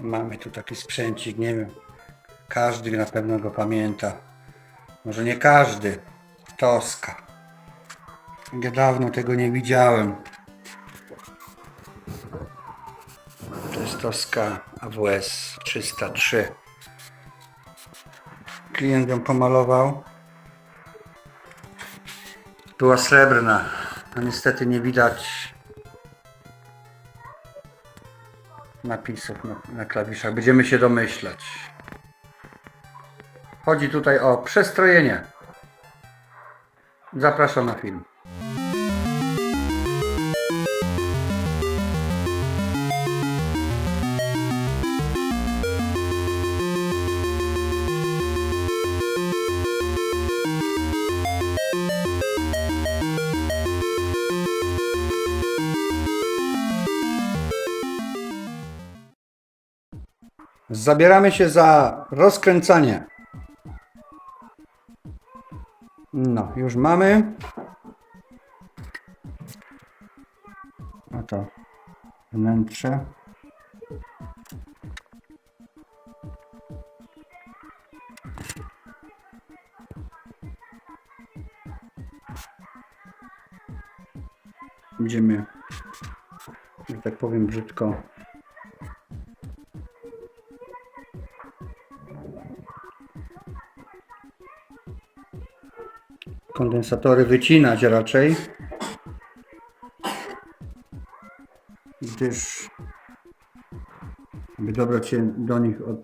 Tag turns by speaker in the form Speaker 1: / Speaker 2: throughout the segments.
Speaker 1: Mamy tu taki sprzęcik, nie wiem. Każdy na pewno go pamięta. Może nie każdy. Toska. Ja dawno tego nie widziałem. To jest Toska AWS 303. Klient ją pomalował. Była srebrna. No niestety nie widać napisów na, na klawiszach. Będziemy się domyślać. Chodzi tutaj o przestrojenie. Zapraszam na film. Zabieramy się za rozkręcanie. No, już mamy. Oto wnętrze. Będziemy, że tak powiem brzydko, kondensatory wycinać raczej. Gdyż aby dobrać się do nich od,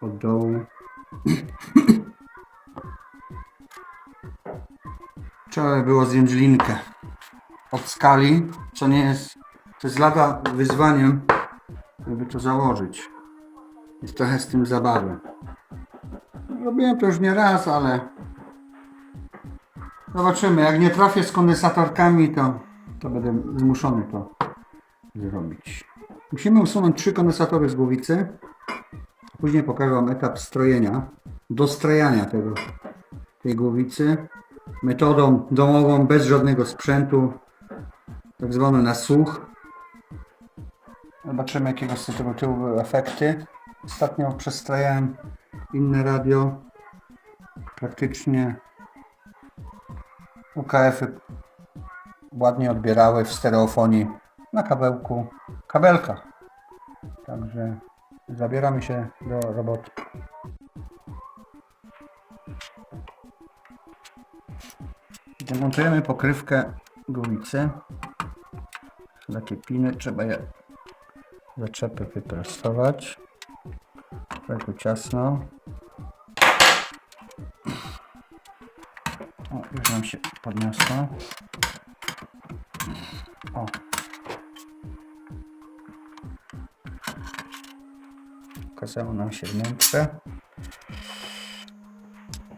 Speaker 1: od dołu trzeba by było zdjąć linkę od skali, co nie jest to jest lada wyzwaniem, żeby to założyć. Jest trochę z tym zabawy. Robiłem to już nie raz, ale Zobaczymy, jak nie trafię z kondensatorkami, to, to będę zmuszony to zrobić. Musimy usunąć trzy kondensatory z głowicy. Później pokażę Wam etap strojenia, dostrajania tego, tej głowicy metodą domową, bez żadnego sprzętu, tak zwany na słuch. Zobaczymy, jakiego z tego tyłu były efekty. Ostatnio przestrajałem inne radio. Praktycznie UKF-y ładnie odbierały w stereofonii na kabelku, kabelkach. Także zabieramy się do roboty. Demontujemy pokrywkę głowicy. Takie piny, trzeba je zaczepy wyprostować. Trochę tu ciasno. Nam się podniosło. O. Pokazało nam się wnętrze.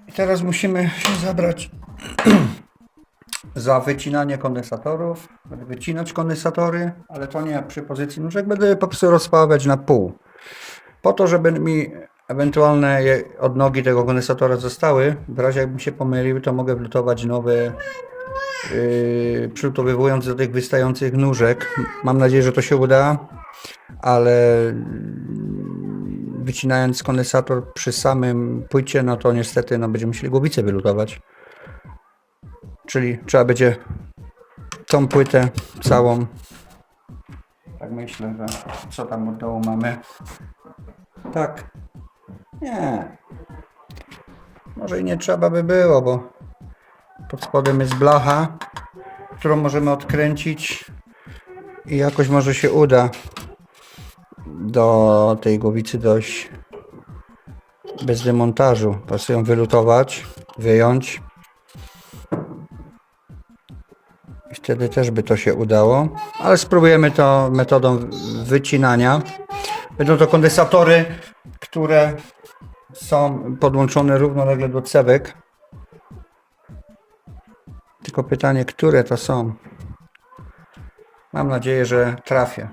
Speaker 1: I teraz musimy się zabrać za wycinanie kondensatorów. Będę wycinać kondensatory, ale to nie przy pozycji nóżek. Będę po prostu rozpałować na pół. Po to, żeby mi ewentualne odnogi tego kondensatora zostały, w razie jakbym się pomylił, to mogę wlutować nowe, yy, przygotowywując do tych wystających nóżek. Mam nadzieję, że to się uda, ale mm, wycinając kondensator przy samym płycie, no to niestety no, będziemy musieli głowicę wylutować. Czyli trzeba będzie tą płytę całą. Tak myślę, że co tam od dołu mamy. Tak. Nie. Może i nie trzeba by było, bo pod spodem jest blacha, którą możemy odkręcić i jakoś może się uda do tej głowicy dojść bez demontażu. Po prostu ją wylutować, wyjąć. I wtedy też by to się udało, ale spróbujemy to metodą wycinania. Będą to kondensatory, które są podłączone równolegle do cewek. Tylko pytanie, które to są? Mam nadzieję, że trafię.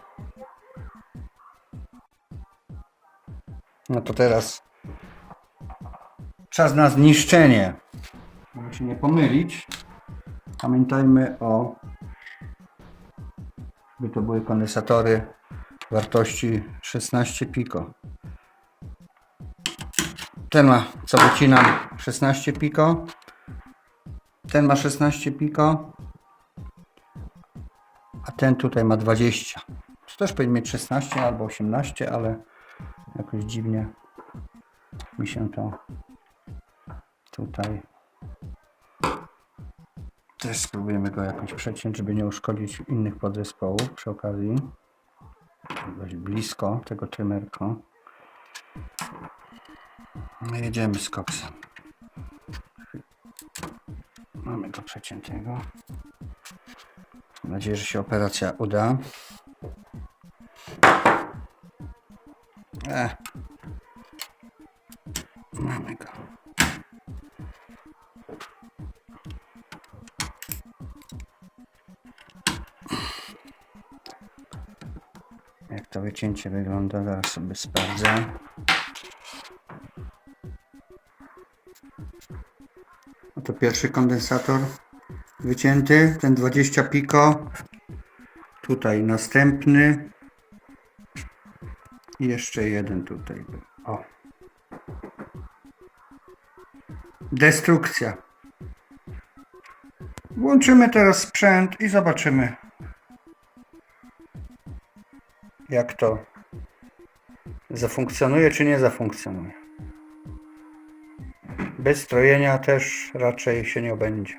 Speaker 1: No to teraz czas na zniszczenie. Żeby się nie pomylić, pamiętajmy o, by to były kondensatory wartości 16 piko. Ten ma, co wycinam, 16 piko. Ten ma 16 piko. A ten tutaj ma 20. To też powinien mieć 16 albo 18, ale jakoś dziwnie mi się to tutaj też spróbujemy go jakoś przeciąć, żeby nie uszkodzić innych podzespołów przy okazji. Dość blisko tego trymerka. No jedziemy z koksem. Mamy go przeciętego. Mam nadzieję, że się operacja uda. E. Mamy go. Jak to wycięcie wygląda, zaraz sobie sprawdzę. Pierwszy kondensator wycięty, ten 20 piko. Tutaj następny. I jeszcze jeden tutaj. O. Destrukcja. Włączymy teraz sprzęt i zobaczymy, jak to zafunkcjonuje, czy nie zafunkcjonuje. Bez też raczej się nie obędzie.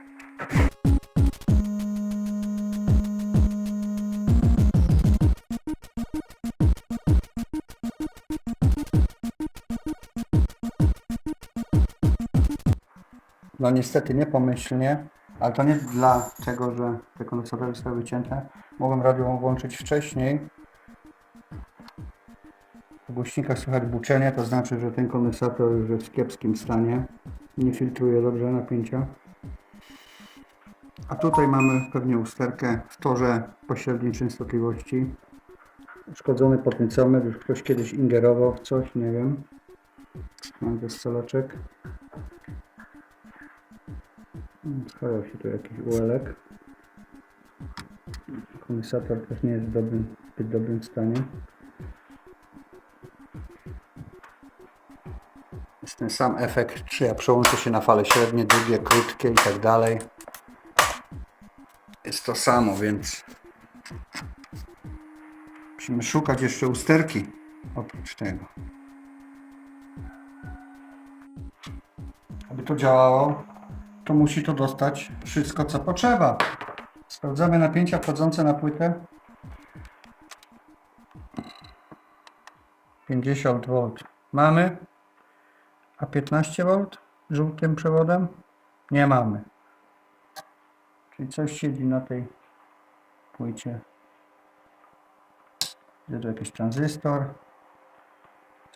Speaker 1: No niestety niepomyślnie, ale to nie dlatego, że te kondensatory zostały wycięte. Mogłem radio włączyć wcześniej. W głośnikach słychać buczenie, to znaczy, że ten kondensator już jest w kiepskim stanie. Nie filtruje dobrze napięcia. A tutaj mamy pewnie usterkę w torze pośredniej częstotliwości. Uszkodzony potencjometr, już ktoś kiedyś ingerował w coś, nie wiem. Mam weselaczek. Schował się tu jakiś uelek. Kondensator też nie jest w dobrym, zbyt dobrym stanie. Ten sam efekt, czy ja przełączę się na fale średnie, długie, krótkie i tak dalej. Jest to samo, więc musimy szukać jeszcze usterki oprócz tego. Aby to działało, to musi to dostać wszystko, co potrzeba. Sprawdzamy napięcia wchodzące na płytę. 50 V mamy, a 15 V żółtym przewodem nie mamy. Czyli coś siedzi na tej płycie. Tu jakiś tranzystor.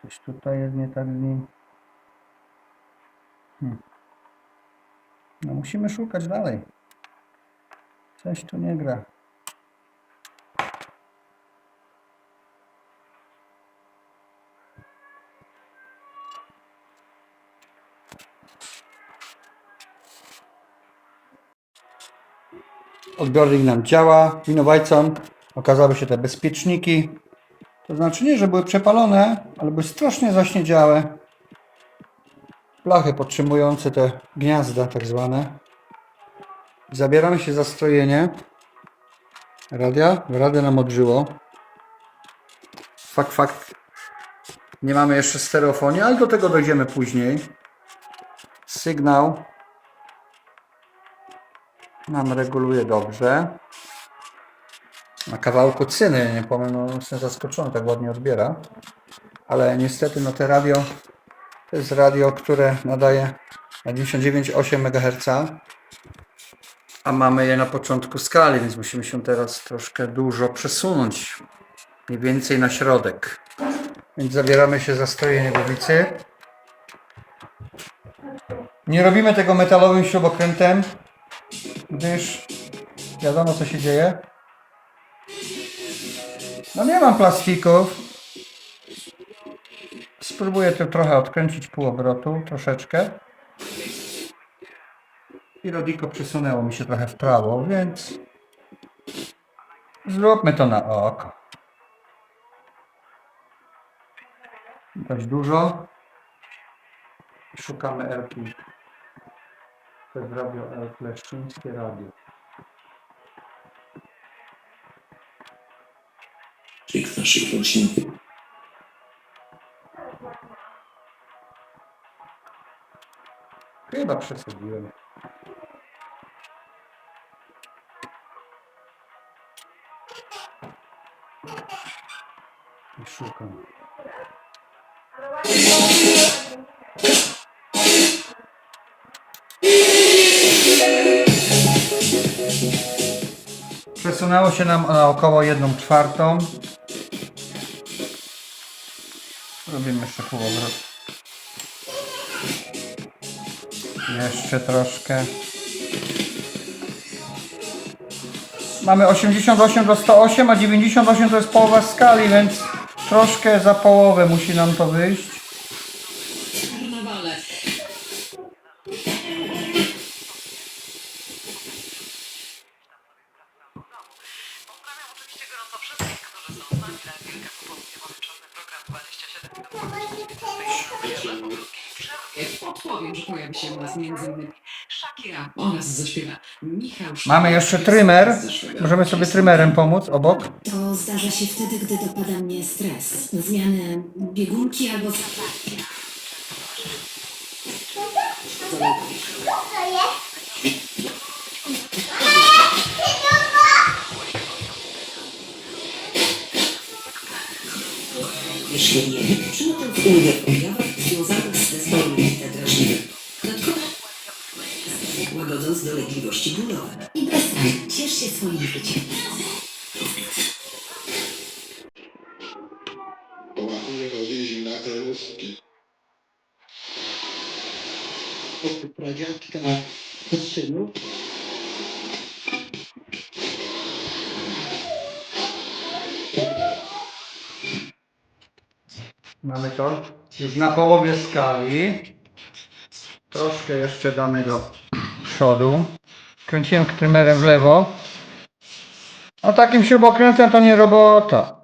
Speaker 1: Coś tutaj jest nie tak z nim. Hmm. No musimy szukać dalej. Coś tu nie gra. Odbiornik nam działa. Winowajcą okazały się te bezpieczniki. To znaczy nie, że były przepalone, ale były strasznie zaśniedziałe blachy podtrzymujące te gniazda tak zwane. Zabieramy się za strojenie radia. Radio nam odżyło. Fakt, fakt. Nie mamy jeszcze stereofonii, ale do tego dojdziemy później. Sygnał nam reguluje dobrze. Na kawałku cyny, nie powiem, no jestem zaskoczony, tak ładnie odbiera. Ale niestety no te radio to jest radio, które nadaje na 99,8 MHz, a mamy je na początku skali, więc musimy się teraz troszkę dużo przesunąć. Mniej więcej na środek. Więc zabieramy się za strojenie głowicy. Nie robimy tego metalowym śrubokrętem, gdyż wiadomo co się dzieje. No nie mam plastików, Spróbuję to trochę odkręcić pół obrotu, troszeczkę. I Rodiko przesunęło mi się trochę w prawo, więc zróbmy to na oko. Dość dużo. Szukamy Elki. To jest radio El Leszczyńskie Radio.
Speaker 2: Trik naszych rodzin.
Speaker 1: Chyba przesadziłem. I szukam. Przesunęło się nam na około 1 czwartą. Robimy jeszcze półobrót. Jeszcze troszkę. Mamy 88 do 108, a 98 to jest połowa skali, więc troszkę za połowę musi nam to wyjść.
Speaker 2: Że pojawi się u nas między innymi Shakira oraz zaśpiewa Michał
Speaker 1: Mamy jeszcze trymer. Możemy sobie trymerem pomóc obok.
Speaker 3: To zdarza się wtedy, gdy dopada mnie stres, zmiany biegunki albo
Speaker 2: Jeśli nie, przynoszę w ulgę w
Speaker 3: Się życiem.
Speaker 4: Połachuje rodzi na.
Speaker 2: Pradziadka synu
Speaker 1: Mamy to już na połowie skali. Troszkę jeszcze damy do przodu. Kręciłem trymerem w lewo. A takim śrubokrętem to nie robota.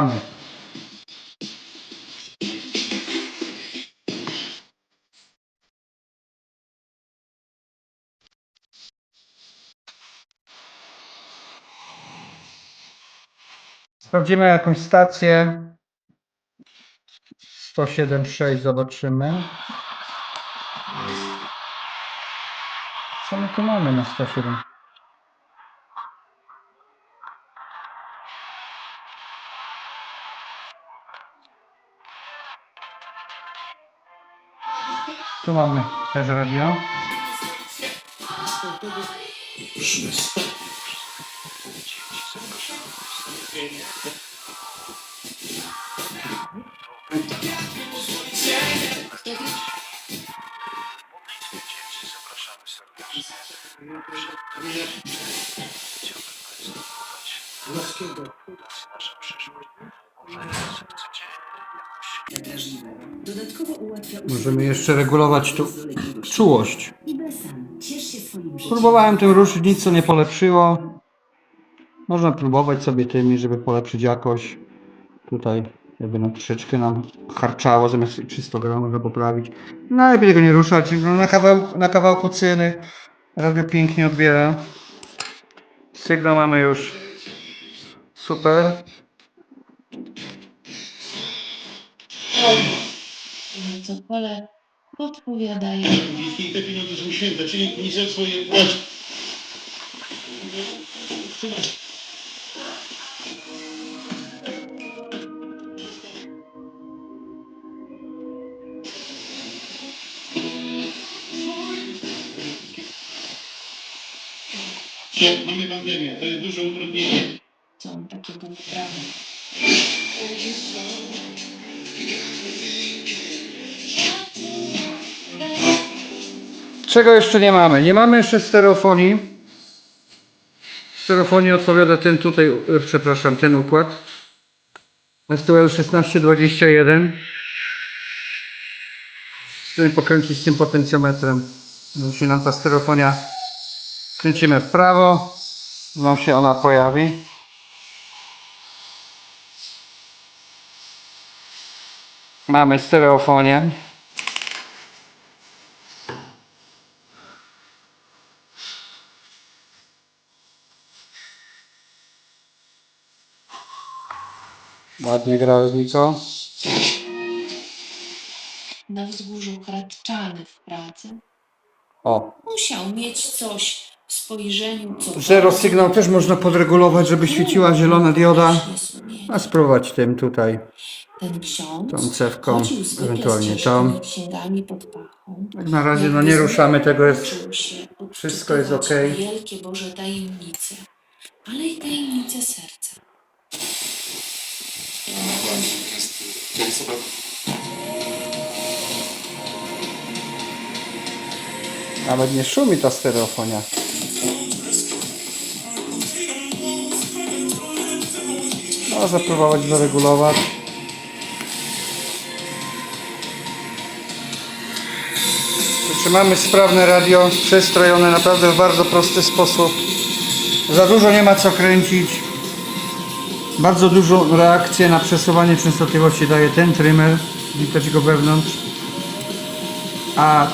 Speaker 1: Mamy. Sprawdzimy jakąś stację. 107.6 zobaczymy. Co my tu mamy na 107? Tu mamy też radio.
Speaker 3: Dodatkowo
Speaker 1: Możemy jeszcze regulować tu czułość. Próbowałem tym ruszyć, nic co nie polepszyło. Można próbować sobie tymi, żeby polepszyć jakość. Tutaj jakby no troszeczkę nam harczało, zamiast 300 gramów go poprawić. Najlepiej tego nie ruszać. No, na, kawałku, na kawałku cyny radio pięknie odbiera. Sygnał mamy już super.
Speaker 5: Co pole podpowiadają.
Speaker 4: I te pieniądze są święte, czyli ministerstwo je płaci. Mamy pandemię, to jest duże utrudnienie.
Speaker 5: co on takiego naprawdę.
Speaker 1: Czego jeszcze nie mamy? Nie mamy jeszcze stereofonii. Stereofonii odpowiada ten tutaj, e, przepraszam, ten układ. STL 1621. Z tym pokręcić z tym potencjometrem. Jeśli nam ta stereofonia kręcimy w prawo, nam się ona pojawi. Mamy stereofonię. Ładnie grałeś, Niko.
Speaker 5: Na wzgórzu Hradczany w Pradze
Speaker 1: O,
Speaker 5: musiał mieć coś w spojrzeniu, co
Speaker 1: Zero sygnał też można podregulować, żeby świeciła zielona dioda. A spróbować tym tutaj,
Speaker 5: Ten ksiądz
Speaker 1: tą cewką,
Speaker 5: chodził zwykle
Speaker 1: ewentualnie tą.
Speaker 5: ciężkimi księgami pod pachą.
Speaker 1: Tak na razie no nie ruszamy tego, jest
Speaker 5: uczył się
Speaker 1: wszystko jest
Speaker 5: odczytywać
Speaker 1: okej.
Speaker 5: Wielkie Boże tajemnice, ale i tajemnice serca.
Speaker 1: Nawet nie szumi ta stereofonia. Można próbować zaregulować. Czy mamy sprawne radio, przestrojone naprawdę w bardzo prosty sposób. Za dużo nie ma co kręcić. Bardzo dużą reakcję na przesuwanie częstotliwości daje ten trymer. Widać go wewnątrz. A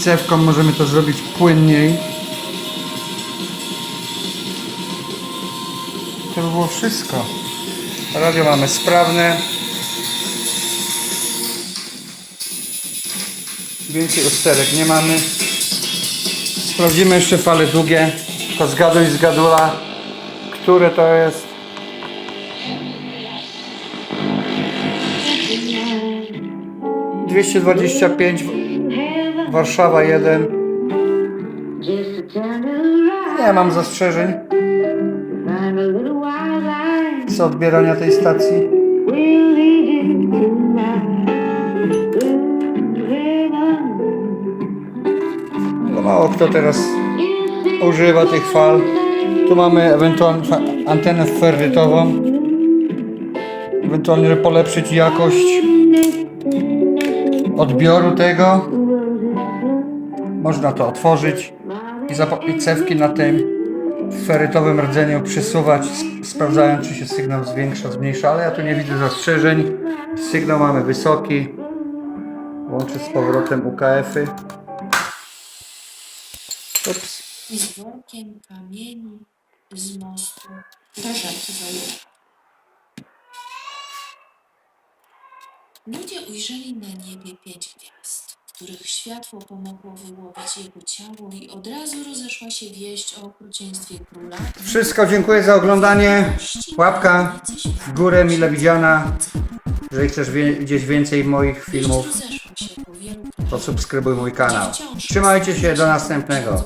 Speaker 1: cewką możemy to zrobić płynniej. To by było wszystko. Radio mamy sprawne. Więcej usterek nie mamy. Sprawdzimy jeszcze fale długie. Tylko zgaduj z gadula, które to jest. Dwieście dwadzieścia pięć Warszawa 1. Nie mam zastrzeżeń co odbierania tej stacji. No mało kto teraz używa tych fal. Tu mamy ewentualnie antenę ferrytową. Ewentualnie, polepszyć jakość odbioru tego. Można to otworzyć i, i cewki na tym ferytowym rdzeniu przesuwać, sp- sprawdzając czy się sygnał zwiększa, zmniejsza, ale ja tu nie widzę zastrzeżeń. Sygnał mamy wysoki. Łączę z powrotem UKF-y. Ups.
Speaker 5: Z workiem kamieni z mostu zażartowali. Ludzie ujrzeli na niebie pięć gwiazd, których światło pomogło wyłowić jego ciało i od razu rozeszła się wieść o okrucieństwie króla.
Speaker 1: Wszystko dziękuję za oglądanie. Łapka w górę mile widziana. Jeżeli chcesz wie- widzieć więcej moich filmów,
Speaker 5: Rozeszło się po wielu
Speaker 1: to subskrybuj mój kanał. Trzymajcie się, do następnego.